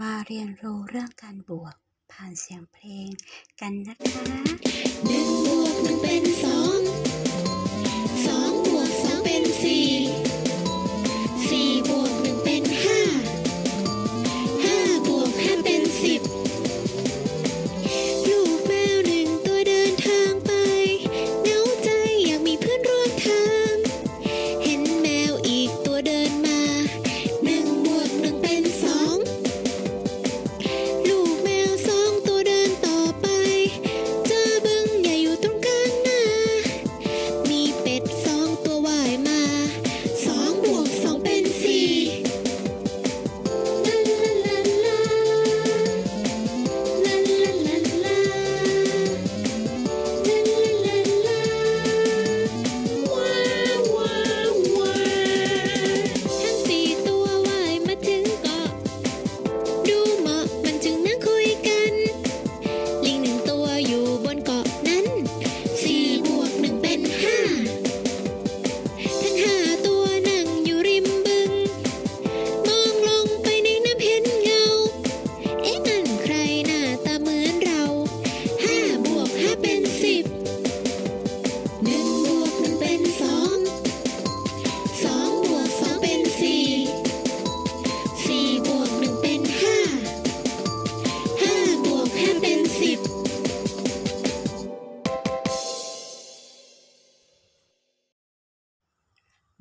มาเรียนรู้เรื่องการบวก ผ่านเสียงเพลงกันนะคะหนึ่งบวกหนึ่งเป็นสอง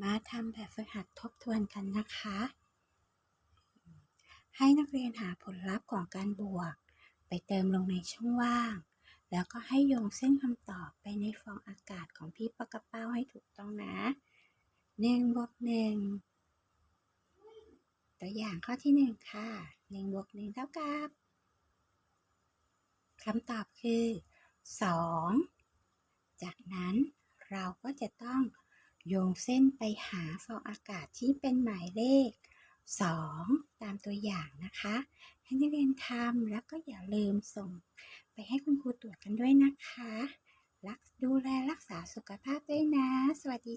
มาทำแบบฝึกหัดทบทวนกันนะคะ ให้นักเรียนหาผลลัพธ์ของการบวก ไปเติมลงในช่องว่าง แล้วก็ให้โยงเส้นคำตอบไปในฟองอากาศของพี่ปากกระเป้าให้ถูกต้องนะหนึ่งบวกหนึ่งตัวอย่างข้อที่หนึ่งค่ะหนึ่งบวกหนึ่งเท่ากับคำตอบคือสองจากนั้นเราก็จะต้อง โยงเส้นไปหาฟองอากาศที่เป็นหมายเลข 2 ตามตัวอย่างนะคะให้นักเรียนทำแล้วก็อย่าลืมส่ง ไปให้คุณครูตรวจกันด้วยนะคะ รักดูแลรักษาสุขภาพด้วยนะ สวัสดี